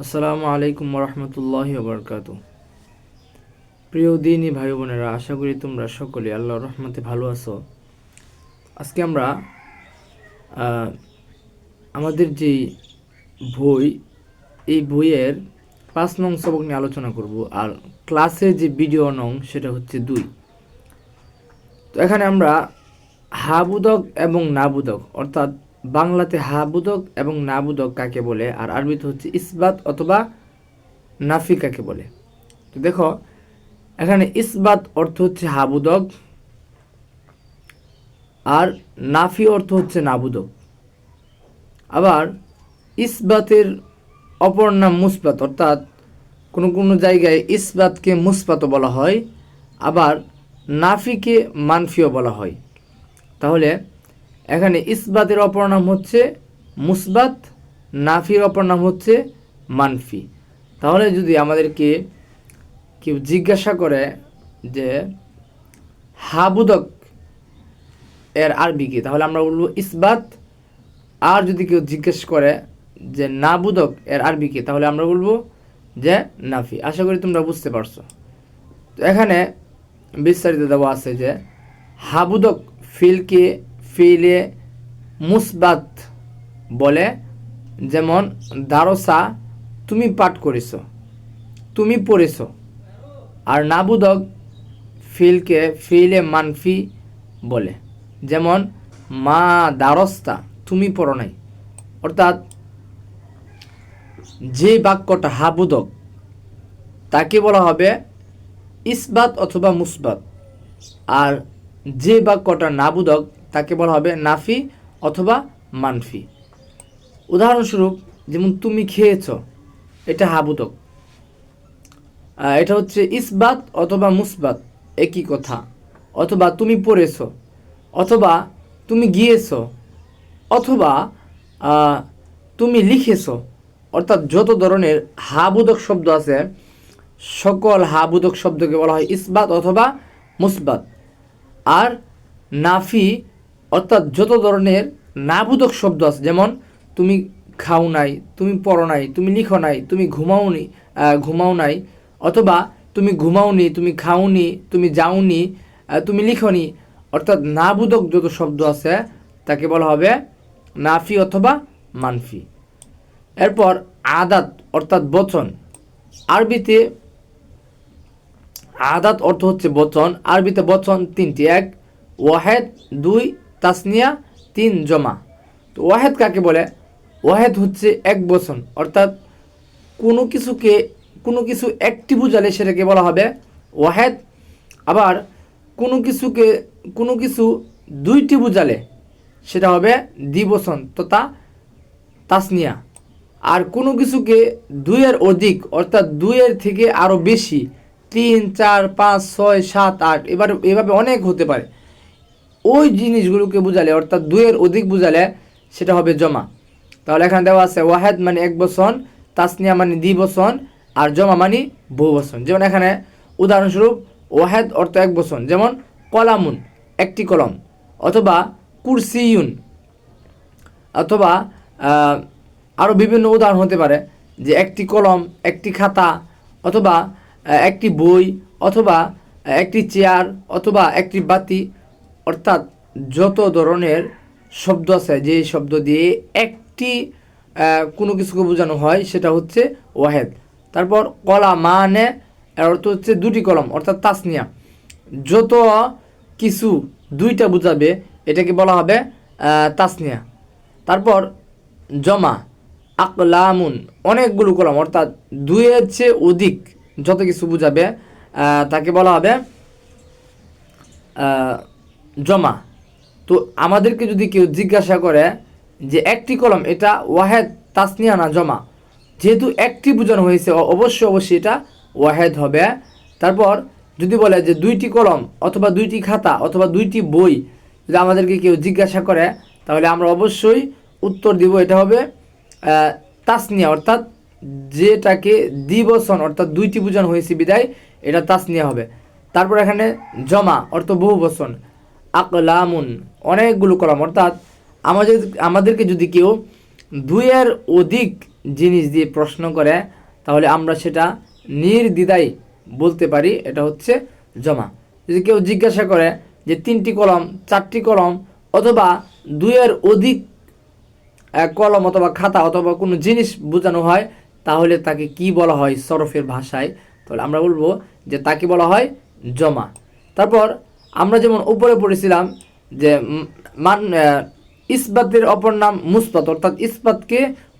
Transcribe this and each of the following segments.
আসসালামু আলাইকুম রহমতুল্লাহ বরকাত প্রিয় দিনই ভাই বোনেরা, আশা করি তোমরা সকলে আল্লাহ রহমতে ভালো আছো। আজকে আমরা আমাদের যে বই, এই বইয়ের পাঁচ নং সবক নিয়ে আলোচনা করব আর ক্লাসের যে ভিডিও নং সেটা হচ্ছে দুই। তো এখানে আমরা হাবুদক এবং নাবুদক, অর্থাৎ বাংলাতে হাবুদক এবং নাবুদক কাকে বলে? আর আরবিতে হচ্ছে ইসবাত অথবা নাফি কাকে বলে? তো দেখো, এখানে ইসবাত অর্থ হচ্ছে হাবুদক আর নাফি অর্থ হচ্ছে নাবুদক আবার ইসবাতের অপর নাম মুসবাত, অর্থাৎ কোনো কোনো জায়গায় ইসবাতকে মুসবাতও বলা হয়, আবার নাফিকে মানফিও বলা হয়। তাহলে এখানে ইসবাতের অপর নাম হচ্ছে মুসবাত, নাফির অপর নাম হচ্ছে মানফি। তাহলে যদি আমাদেরকে কেউ জিজ্ঞাসা করে যে, হাবুদক এর আরবি কি? তাহলে আমরা বলব ইসবাত। আর যদি কেউ জিজ্ঞেস করে যে, নাবুদক এর আরবি কি? তাহলে আমরা বলব যে, নাফি। আশা করি তোমরা বুঝতে পারছ। তো এখানে বিস্তারিত দেওয়া আছে যে, হাবুদক ফিলকে ফিলে মুসবাত বলে, যেমন, দারসা, তুমি পাঠ করেছ, তুমি পড়েছ, আর নাবুদক ফিলকে ফিলে মানফি বলে। যেমন, মা দারস্তা, তুমি পড়ো নাই। অর্থাৎ, যে বাক্যটা হাবুদক তাকে বলা হবে ইসবাত অথবা মুসবাত। আর যে বাক্যটা নাবুদক তাকে বলা হবে নাফি অথবা মানফি। উদাহরণস্বরূপ যেমন তুমি খেয়েছ এটা হাবুদক আহ, এটা হচ্ছে ইসবাত অথবা মুসবাত একই কথা। অথবা তুমি পড়েছ অথবা তুমি গিয়েছ অথবা তুমি লিখেছ অর্থাৎ যত ধরনের হাবুদক শব্দ আছে সকল হাবুদক শব্দকে বলা হয় ইসবাত অথবা মুসবাত। আর নাফি অর্থাৎ যত ধরনের নাবুদক শব্দ আছে যেমন তুমি খাও নাই তুমি পড়ো নাই তুমি লিখো নাই তুমি ঘুমাওনি আহ, ঘুমাও নাই অথবা তুমি ঘুমাওনি তুমি খাওনি তুমি যাওনি তুমি লিখনি অর্থাৎ নাবুদক যত শব্দ আছে তাকে বলা হবে নাফি অথবা মানফি। এরপর আদাত অর্থাৎ বচন। আরবিতে আদাত অর্থ হচ্ছে বচন আরবিতে বচন তিনটি এক ওয়াহেদ দুই তাসনিয়া তিন জমা। তো ওয়াহেদ কাকে বলে? ওয়াহেদ হচ্ছে এক বচন অর্থাৎ কোনো কিছুকে, কোনো কিছু একটি বুঝালে সেটাকে বলা হবে ওয়াহেদ। আবার কোনো কিছুকে, কোনো কিছু দুইটি বুঝালে সেটা হবে দ্বিবচন তথা তাসনিয়া। আর কোনো কিছুকে দুইয়ের অধিক, অর্থাৎ দুইয়ের থেকে আরও বেশি, তিন, চার, পাঁচ, ছয়, সাত, আট, এবার, এভাবে অনেক হতে পারে। ওই জিনিসগুলোকে বুঝালে, অর্থাৎ দুইয়ের অধিক বুঝালে সেটা হবে জমা। তাহলে এখানে দেওয়া আছে, ওয়াহেদ মানে এক বসন তাসনিয়া মানে দ্বি বসন আর জমা মানে বহু বসন যেমন এখানে উদাহরণস্বরূপ, ওয়াহেদ অর্থ এক বসন যেমন, কলামুন, একটি কলম, অথবা কুরসিউন অথবা আরও বিভিন্ন উদাহরণ হতে পারে, যে একটি কলম, একটি খাতা, অথবা একটি বই, অথবা একটি চেয়ার, অথবা একটি বাতি অর্থাৎ যত ধরনের শব্দ আছে, যে শব্দ দিয়ে একটি কোনো কিছুকে বোঝানো হয়, সেটা হচ্ছে ওয়াহেদ। তারপর কলা মানে এর অর্থ হচ্ছে দুটি কলম, অর্থাৎ তাসনিয়া। যত কিছু দুইটা বোঝাবে, এটাকে বলা হবে তাসনিয়া। তারপর জমা, আকলামুন, অনেকগুলো কলম, অর্থাৎ দুইয়ের চেয়ে অধিক যত কিছু বোঝাবে তাকে বলা হবে জমা। তো আমাদেরকে যদি কেউ জিজ্ঞাসা করে যে একটি কলম এটা ওয়াহেদ, তাসনিয়া না জমা? যেহেতু একটি বোঝানো হয়েছে অবশ্যই অবশ্যই এটা ওয়াহেদ হবে। তারপর যদি বলে যে দুইটি কলম অথবা দুইটি খাতা অথবা দুইটি বই যদি আমাদেরকে কেউ জিজ্ঞাসা করে, তাহলে আমরা অবশ্যই উত্তর দিব, এটা হবে তাসনিয়া। অর্থাৎ যেটাকে দ্বিবচন, অর্থাৎ দুইটি বোঝানো হয়েছে বিদায়, এটা তাসনিয়া হবে। তারপর এখানে জমা, অর্থ বহু বচন আকলামুন, অনেকগুলো কলম, অর্থাৎ আমাদের, আমাদেরকে যদি কেউ দুইয়ের অধিক জিনিস দিয়ে প্রশ্ন করে, তাহলে আমরা সেটা নির্দ্বিধায় বলতে পারি, এটা হচ্ছে জমা। যদি কেউ জিজ্ঞাসা করে যে তিনটি কলম, চারটি কলম, অথবা দুইয়ের অধিক কলম অথবা খাতা অথবা কোনো জিনিস বোঝানো হয়, তাহলে তাকে কি বলা হয় সরফের ভাষায়? তাহলে আমরা বলব যে তাকে বলা হয় জমা। তারপর আমরা যেমন উপরে পড়েছিলাম যে মান ইসবাতের অপর নাম মুসবাত, অর্থাৎ ইসবাতকে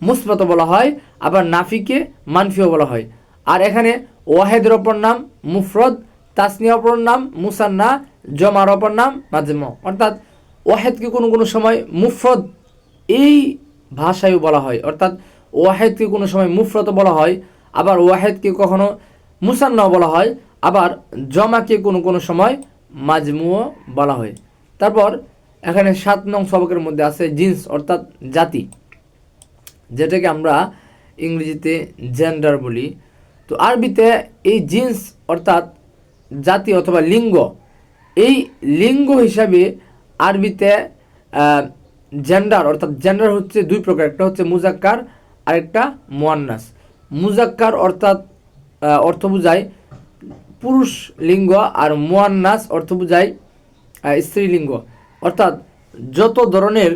মুসবাত বলা হয়, আবার নাফিকে মানফিও বলা হয়। আর এখানে ওয়াহেদের অপর নাম মুফরদ, তাসনিয়া অপর নাম মুসান্না, জমার অপর নাম মাজম। অর্থাৎ ওয়াহেদকে কোনো কোনো সময় মুফরদ এই ভাষায়ও বলা হয়। অর্থাৎ ওয়াহেদকে কোনো সময় মুফরত বলা হয়, আবার ওয়াহেদকে কখনো মুসান্নাও বলা হয়, আবার জমাকে কোনো কোনো সময় মাজমুও বলা হয়। তারপর এখানে সাত নং সবকের মধ্যে আছে জিন্স, অর্থাৎ জাতি, যেটাকে আমরা ইংরেজিতে জেন্ডার বলি। তো আরবিতে এই জিন্স, অর্থাৎ জাতি অথবা লিঙ্গ, এই লিঙ্গ হিসাবে আরবিতে জেন্ডার অর্থাৎ জেন্ডার হচ্ছে দুই প্রকার, একটা হচ্ছে মুজাক্কার আর একটা মোয়ান্নাস। মুজাক্কার অর্থাৎ অর্থ বোঝায় পুরুষ লিঙ্গ আর মোয়ান্নাস অর্থ বোঝায় স্ত্রীলিঙ্গ অর্থাৎ যত ধরনের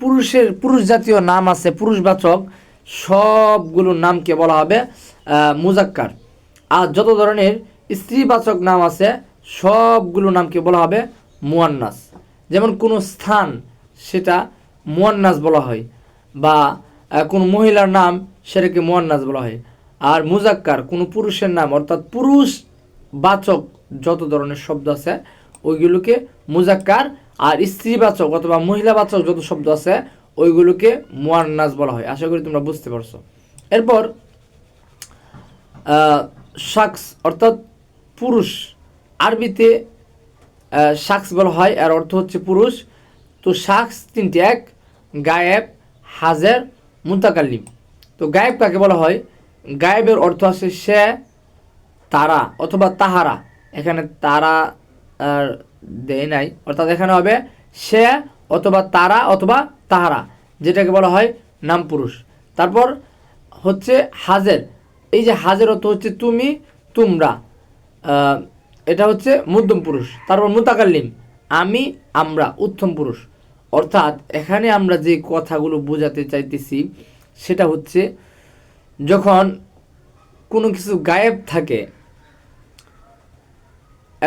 পুরুষের পুরুষ জাতীয় নাম আছে পুরুষবাচক সবগুলোর নামকে বলা হবে মুজাক্কার। আর যত ধরনের স্ত্রীবাচক নাম আছে, সবগুলো নামকে বলা হবে মুয়ান্নাস। যেমন কোনো স্থান সেটা মুয়ান্নাস বলা হয়, বা কোনো মহিলার নাম সেটাকে মুয়ান্নাস বলা হয়। আর মুজাক্কার, কোনো পুরুষের নাম, অর্থাৎ পুরুষ বাচক যত ধরনের শব্দ আছে, ওইগুলোকে মুজাক্কার আর স্ত্রীবাচক অথবা মহিলাবাচক যত শব্দ আছে, ওইগুলোকে মুয়ান্নাস বলা হয়। আশা করি তোমরা বুঝতে পারছ। এরপর শাকস অর্থাৎ পুরুষ। আরবিতে শাকস বলা হয়, এর অর্থ হচ্ছে পুরুষ। তো শাকস তিনটি, এক, গায়েব, হাজের, মুতাকাল্লিম। তো গায়েব কাকে বলা হয়? গায়েবের অর্থ আছে সে তারা অথবা তাহারা। এখানে তারা দেয় নাই। অর্থাৎ এখানে হবে সে অথবা তারা অথবা তাহারা, যেটাকে বলা হয় নাম পুরুষ তারপর হচ্ছে হাজের। এই যে হাজের অর্থ হচ্ছে তুমি, তোমরা। এটা হচ্ছে মধ্যম পুরুষ। তারপর মুতাকাল্লিম, আমি, আমরা, উত্তম পুরুষ। অর্থাৎ এখানে আমরা যে কথাগুলো বোঝাতে চাইতেছি, সেটা হচ্ছে যখন কোনো কিছু গায়েব থাকে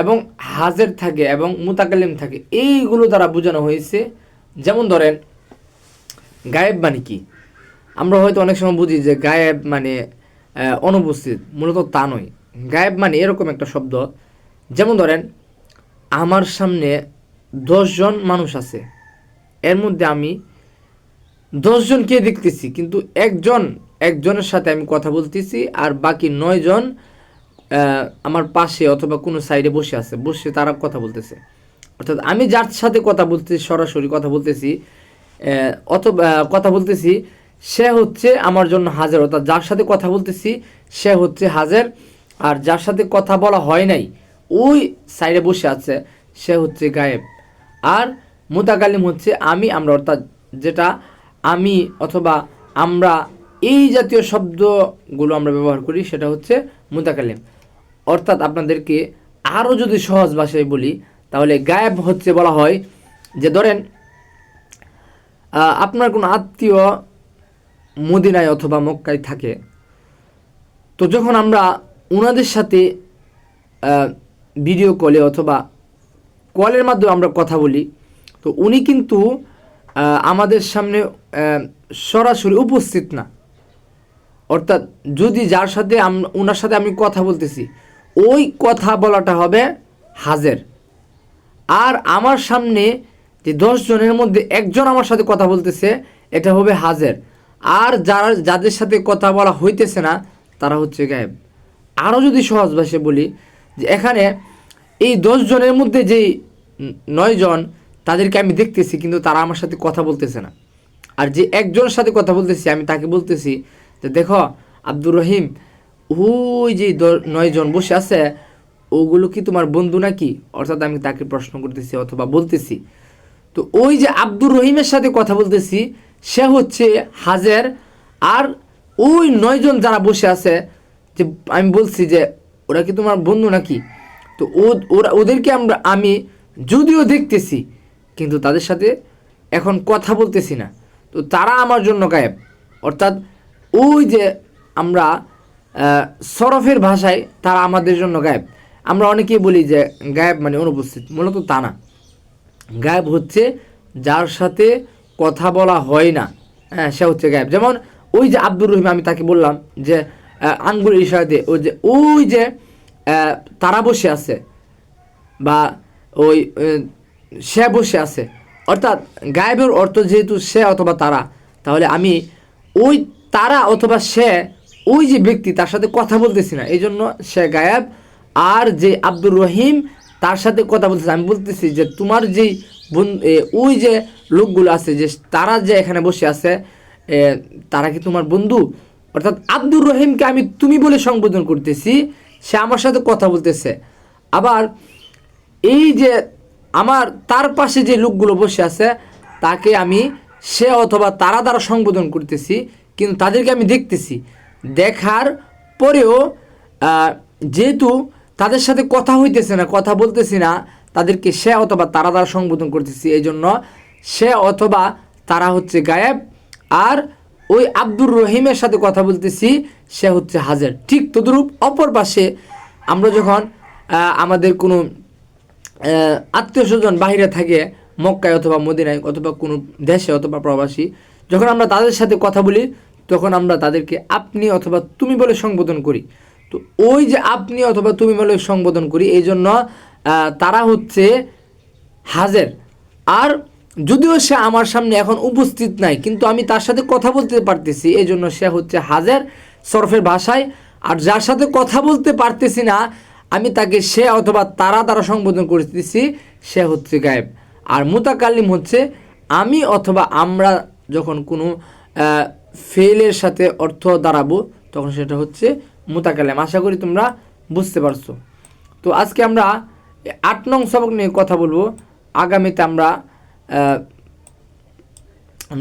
এবং হাজের থাকে এবং মুতাকাল্লিম থাকে, এইগুলো দ্বারা বোঝানো হয়েছে। যেমন ধরেন, গায়েব মানে কি? আমরা হয়তো অনেক সময় বুঝি যে গায়েব মানে অনুপস্থিত, মূলত তা নয়। গায়েব মানে এরকম একটা শব্দ। যেমন ধরেন, আমার সামনে দশজন মানুষ আছে। এর মধ্যে আমি দশজনকে দেখতেছি, কিন্তু একজন একজনের সাথে আমি কথা বলতেছি আর বাকি নয়জন আমার পাশে অথবা কোনো সাইডে বসে আছে, বসে তারা কথা বলতেছে। অর্থাৎ আমি যার সাথে কথা বলতেছি, সরাসরি কথা বলতেছি অথবা কথা বলতেছি, সে হচ্ছে আমার জন্য হাজার। অর্থাৎ যার সাথে কথা বলতেছি, সে হচ্ছে হাজার। আর যার সাথে কথা বলা হয় নাই, ওই সাইডে বসে আছে, সে হচ্ছে গায়েব। আর মুতাকালিম হচ্ছে আমি, আমরা। অর্থাৎ যেটা আমি অথবা আমরা এই জাতীয় শব্দগুলো আমরা ব্যবহার করি, সেটা হচ্ছে মুতাকালিম অর্থাৎ আপনাদেরকে আরও যদি সহজ ভাষায় বলি, তাহলে গায়েব হচ্ছে বলা হয় যে ধরেন আপনার কোনো আত্মীয় মদিনায় অথবা মক্কায় থাকে, তো যখন আমরা ওনাদের সাথে ভিডিও কলে অথবা কলের মাধ্যমে আমরা কথা বলি, তো উনি কিন্তু আমাদের সামনে সরাসরি উপস্থিত না। অর্থাৎ যদি যার সাথে ওনার সাথে আমি কথা বলতেছি, ওই কথা বলাটা হবে হাজের। আর আমার সামনে যে জনের মধ্যে একজন আমার সাথে কথা বলতেছে, এটা হবে হাজের। আর যারা যাদের সাথে কথা বলা হইতেছে না, তারা হচ্ছে গায়েব। আরও যদি সহজ ভাষায় বলি, যে এখানে এই জনের মধ্যে যেই ন- নয় জন, তাদেরকে আমি দেখতেছি, কিন্তু তারা আমার সাথে কথা বলতেছে না। আর যে একজনের সাথে কথা বলতেছি, আমি তাকে বলতেছি যে দেখো, আব্দুর রহিম, ওই যে দ- নয় জন বসে আছে, ওগুলো কি তোমার বন্ধু নাকি? অর্থাৎ আমি তাকে প্রশ্ন করতেছি অথবা বলতেছি। তো ওই যে আব্দুর রহিমের সাথে কথা বলতেছি, সে হচ্ছে হাজের, আর ওই নয়জন যারা বসে আছে, যে আমি বলছি যে, ওরা কি তোমার বন্ধু নাকি? তো ওরা, ওদেরকে আমরা, আমি যদিও দেখতেছি, কিন্তু তাদের সাথে এখন কথা বলতেছি না। তো তারা আমার জন্য গায়েব। অর্থাৎ ওই যে আমরা সরফের ভাষায় তারা আমাদের জন্য গায়েব। আমরা অনেকেই বলি যে গায়েব মানে অনুপস্থিত, মূলত তা না। গায়েব হচ্ছে যার সাথে কথা বলা হয় না। হ্যাঁ সে হচ্ছে গায়েব। যেমন ওই যে আব্দুর রহিম, আমি তাকে বললাম যে আঙ্গুর ইশারাতে ওই যে ওই যে তারা বসে আছে বা ওই সে বসে আছে। অর্থাৎ গায়েবের অর্থ যেহেতু সে অথবা তারা, তাহলে আমি ওই তারা অথবা সে, ওই যে ব্যক্তি তার সাথে কথা বলতেছি না এই জন্য সে গায়েব। আর যে আব্দুর রহিম তার সাথে কথা বলতেছে, আমি বলতেছি যে তোমার যেই ওই যে লোকগুলো আছে, যে তারা যে এখানে বসে আছে তারা কি তোমার বন্ধু? অর্থাৎ আব্দুর রহিমকে আমি তুমি বলে সম্বোধন করতেছি, সে আমার সাথে কথা বলতেছে। আবার এই যে আমার তার পাশে যে লোকগুলো বসে আছে, তাকে আমি সে অথবা তারা দ্বারা সম্বোধন করতেছি কিন্তু তাদেরকে আমি দেখতেছি। দেখার পরেও যেহেতু তাদের সাথে কথা হইতেছে না, কথা বলতেছি না, তাদেরকে সে অথবা তারা দ্বারা সম্বোধন করতেছি এই জন্য সে অথবা তারা হচ্ছে গায়েব। আর ওই আব্দুর রহিমের সাথে কথা বলতেছি, সে হচ্ছে হাজার। ঠিক তদরূপ অপর পাশে আমরা যখন আমাদের কোনো আত্মীয় স্বজন বাহিরে থাকে, মক্কায় অথবা মদিনায় অথবা কোনো দেশে অথবা প্রবাসী, যখন আমরা তাদের সাথে কথা বলি তখন আমরা তাদেরকে আপনি অথবা তুমি বলে সম্বোধন করি। তো ওই যে আপনি অথবা তুমি বলে সম্বোধন করি এই জন্য তারা হচ্ছে হাজের। আর যদিও সে আমার সামনে এখন উপস্থিত নাই, কিন্তু আমি তার সাথে কথা বলতে পারতেছি এই জন্য সে হচ্ছে হাজের সরফের ভাষায়। আর যার সাথে কথা বলতে পারতেছি না, আমি তাকে সে অথবা তারা দ্বারা সম্বোধন করতেছি, সে হচ্ছে গায়েব। আর মুতাকাল্লিম হচ্ছে, আমি অথবা আমরা যখন কোনো ফেলের সাথে অর্থ দাঁড়াবো, তখন সেটা হচ্ছে মুতাকাল্লিম। আশা করি তোমরা বুঝতে পারছ। তো আজকে আমরা আট নং সবক নিয়ে কথা বলব। আগামীতে আমরা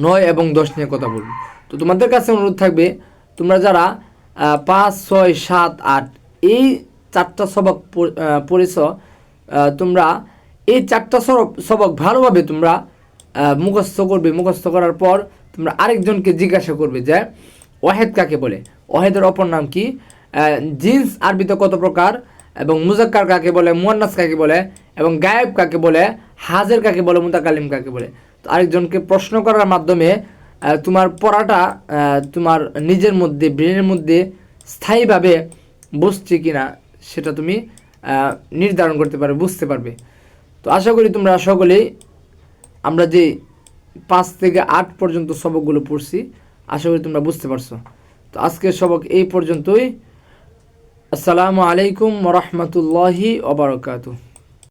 নয় এবং দশ নিয়ে কথা বলব। তো তোমাদের কাছে অনুরোধ থাকবে, তোমরা যারা পাঁচ, ছয়, সাত, আট, এই চারটা সবক পড়েছ তোমরা এই চারটা সবক ভালোভাবে তোমরা মুখস্থ করবে। মুখস্থ করার পর তোমরা আরেকজনকে জিজ্ঞাসা করবে যে, ওয়াহেদ কাকে বলে? ওয়াহেদের অপর নাম কি? জিন্স আরবিতে কত প্রকার? এবং মুজাক্কার কাকে বলে? মুয়ান্নাস কাকে বলে? এবং গায়েব কাকে বলে? হাজের কাকে বলে? মুতাকালিম কাকে বলে? তো আরেকজনকে প্রশ্ন করার মাধ্যমে তোমার পড়াটা তোমার নিজের মধ্যে, ব্রেনের মধ্যে স্থায়ীভাবে বসছে কিনা সেটা তুমি নির্ধারণ করতে পারবে, বুঝতে পারবে। তো আশা করি তোমরা সকলেই আমরা যে পাঁচ থেকে আট পর্যন্ত সবকগুলো পড়ছি। আশা করি তোমরা বুঝতে পারছ। তো আজকের সবক এই পর্যন্তই। আসসালামু আলাইকুম রহমতুল্লাহি ওবরাকাতু